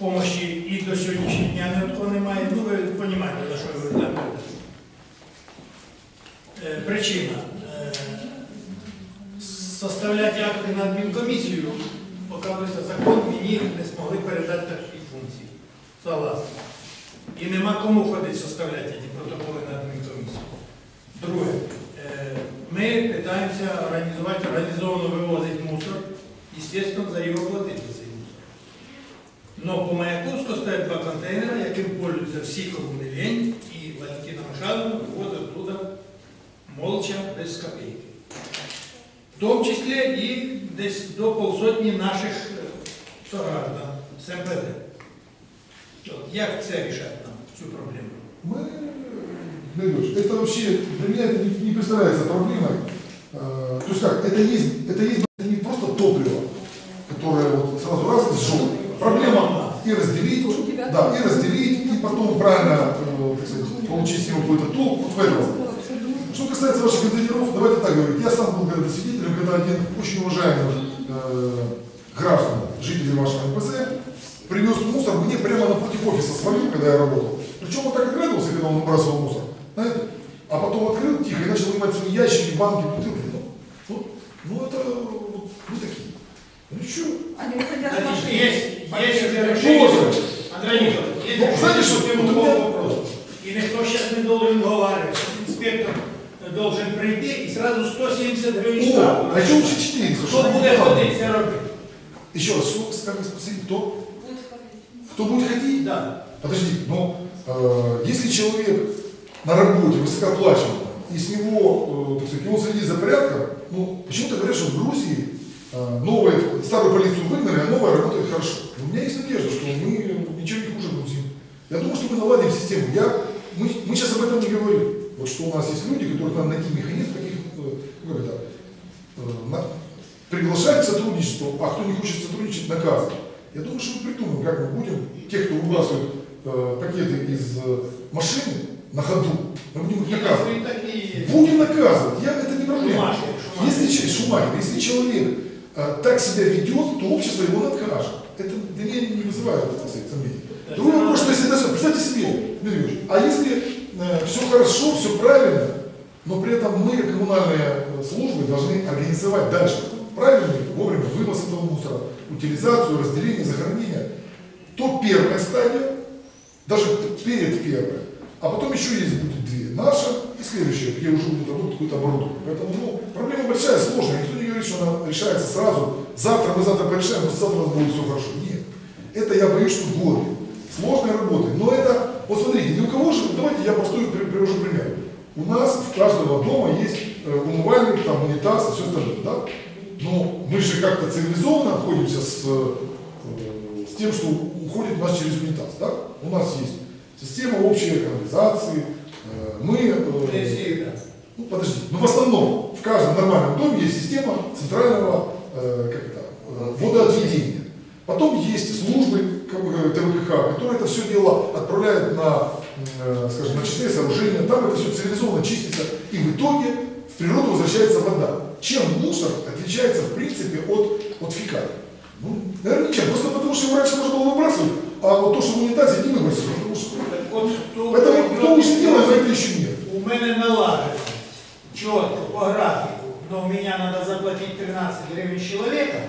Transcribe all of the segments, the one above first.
помощі і до сьогоднішнього дня ні від кого немає. Ну, ви розумієте, за що ви там. Е, Причина. Е, Составляти акти на адмінкомісію, вийшов закон, мені не змогли передати такі функції. Согласен. І нема кому ходити составляти ці протоколи на адмінкомісію. Друге, е, ми намагаємося організувати, організовано вивозити мусор, звісно, за Но по Маяковську стоять два контейнера, яким пользуються всі, кому не лень, і Валентина Михайловна вивозить туди молча, без копійки. В тому числі і десь до полсотні наших е, сограждан з МПЗ. От Як це рішати нам, цю проблему? Мы, Леонид это вообще, для меня это не, не представляется проблемой. Э, то есть как, это есть, это есть правильно, э, сказать, получить с него какой-то толк, вот в этом. Что касается ваших контейнеров, давайте так говорить. Я сам был когда-то свидетелем, когда один очень уважаемый э, граждан, житель вашего МПЗ, принес мусор мне прямо напротив офиса свалил, когда я работал. Причем он так обрадовался, когда он выбрасывал мусор. Знаете? А потом открыл тихо и начал вынимать свои ящики, банки, бутылки. Ну, ну, ну это вот, ну такие. Ну что? Они машины. есть, есть решение. Тоже. Андрей Николаевич, есть знаете, что, по этому вот у меня- вопросу. И никто сейчас не должен говорить, что инспектор должен прийти и сразу 170 гривен О, штрафу. а еще лучше 4. Хто буде ходити це робити? Еще раз, что сказали, спросили, кто? Кто будет ходить? Да. Подождите, но э, если человек на работе высокооплачиваемый, и с него, э, так сказать, он следит за порядком, ну, почему-то говорят, что в Грузии э, новые, старую полицию выгнали, а новая работает хорошо. У меня есть надежда, что мы ничего не хуже Грузии. Я думаю, что мы наладим систему. Я, мы, мы сейчас об этом не говорим. Вот что у нас есть люди, которые надо найти механизм, каких, э, как это, э, на- приглашать к сотрудничеству, а кто не хочет сотрудничать, наказывать. Я думаю, что мы придумаем, как мы будем, те, кто выбрасывают э, пакеты из э, машины на ходу, мы будем их наказывать. І такі є. Будем наказывать, я, это не проблема. Шумахер, Шумахер. Если, че- Шумахер, если человек э, так себя ведет, то общество его накажет. Это для меня не вызывает, так сказать, сомнений. Другой вопрос, что если даже, представьте себе, Дмитрий а если все хорошо, все правильно, но при этом мы, как коммунальные э, службы, должны организовать дальше правильный вовремя вынос этого мусора, утилизацию, разделение, захоронение, то первая стадия, даже перед первой, а потом еще есть будет две, наша и следующая, где уже будет работать какое-то оборудование. Поэтому ну, проблема большая, сложная, никто не говорит, что она решается сразу, завтра мы завтра порешаем, завтра у нас будет все хорошо. Нет. Это я боюсь, что годы. Сложной работы. Но это, вот смотрите, ни у кого же, давайте я простой при- привожу пример. У нас в каждого дома есть э, умывальник, там, унитаз и все остальное, да? Но мы же как-то цивилизованно обходимся с, э, с тем, что уходит у нас через унитаз, да? У нас есть система общей канализации, э, мы... ну, подожди. Но в основном в каждом нормальном доме есть система центрального э, как это, э, водоотведения. Потом есть службы как бы, ТВКХ, которые это все дело отправляют на, э, скажем, на чистые сооружения. Там это все цивилизованно чистится. И в итоге в природу возвращается вода. Чем мусор отличается в принципе от, от фекалий? Ну, наверное, ничем. Просто потому, что его раньше можно было выбрасывать, а вот то, что в унитазе, не выбросили. Потому что... Поэтому кто уж сделает, а это еще нет. У мене налажено чітко по графіку, но мені треба заплатити 13 гривень з чоловіка,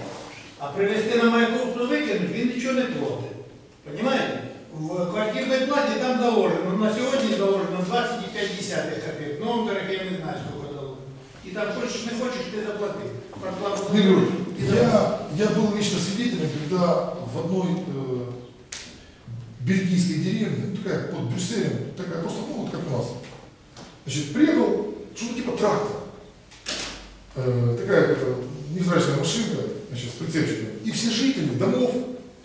а привезти на Маяковку викинуть, він нічого не платить. Понимаете? В квартирній платі там заложено, на сьогодні заложено 20,5 копійок. В новому тарифі я не знаю, скільки заложено. І там хочеш не хочеш, ти заплати. Проплату. Дмитрий Юрьевич, І заплати. я, я был лично свидетелем, когда в одной э, бельгийской деревне, ну, такая под Брюсселем, такая просто, ну вот как у нас, значит, приехал что-то типа трактор, Э, такая какая-то невзрачная машинка, значит, с прицепчиком, и все жители домов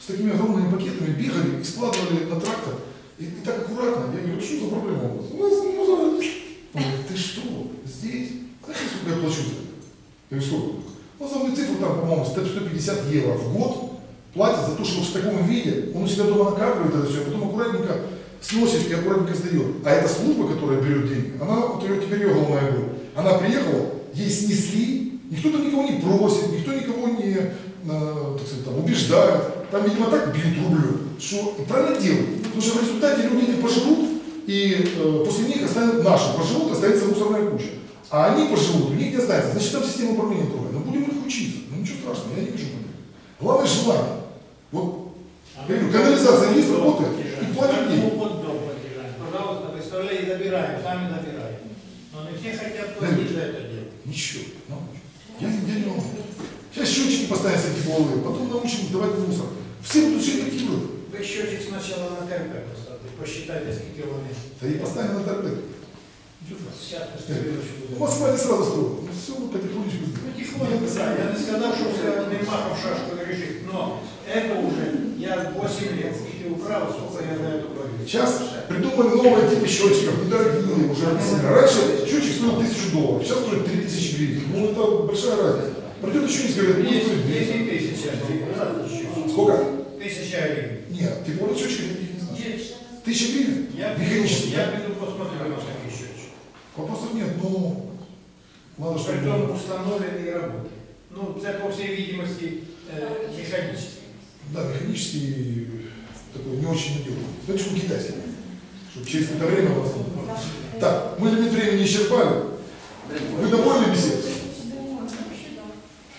с такими огромными пакетами бегали и складывали на трактор, и, и так аккуратно, я говорю, что за проблема у нас мусор. Он говорит, ты что, здесь? Знаешь, сколько я плачу за это? Я говорю, сколько? Ну, самую цифру там, по-моему, 100 150 евро в год платят за то, что в таком виде он у себя дома накапливает это все, а потом сносит и аккуратненько сдает. А эта служба, которая берет деньги, она, вот ее теперь ее головная боль, она приехала, ей снесли, никто там никого не просит, никто никого не, э, так сказать, там, убеждает. Там, видимо, так бьют рублем. что правильно делают. Потому что в результате люди эти поживут, и э, после них останется, наши поживут, останется мусорная куча. А они поживут, у них не останется. Значит, там система управления другая. Но будем у них учиться. Ну ничего страшного, я не вижу проблем. Главное желание. Вот, я говорю, канализация есть, работает, и платят деньги. Ну, вот дом поддержать. Пожалуйста, забираем, сами забираем. Но не все хотят платить за это дело. Ничего, научим. Я, я не могу. Сейчас счетчики поставим всякие тепловые, потом научим сдавать мусор. Все будут жить такие будут. Ви счетчик сначала на ТРП поставте, посчитайте, скільки вони. Да и поставим на. Зараз посмотрю, Ну, Москва не сразу строила. Ну, все, потихонечку Ну, сделаем. тихонько, да. Я не сказав, що все не махав шашку решить, но это уже я 8 лет, скільки убрав, сколько я за это говорю. Сейчас придумали новые типы счетчиков, недорогие уже. Раньше счетчик стоил тысячу долларов, сейчас стоит 3000 гривен. Ну, это большая разница. Придет еще говорит, будет стоить 200. 10 тысяч. Сколько? Тысяча гривен. Нет, тепловой счетчик я таких не знаю. Тысяча гривен? Я піду посмотрю на такий счетчик. Вопросов нет, ну, мало что. Притом установленные работы. Ну, по всей видимости, э, механически. Да, механический такой не очень надежный. Знаете, что он китайский? Чтобы через какое-то время у вас... Так, мы лимит времени исчерпали. Вы довольны беседой?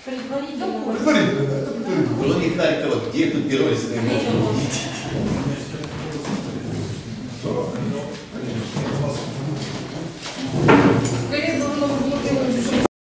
Предварительно. Предварительно, да, это предварительно. Кроме Харькова, где тут геройство можно увидеть?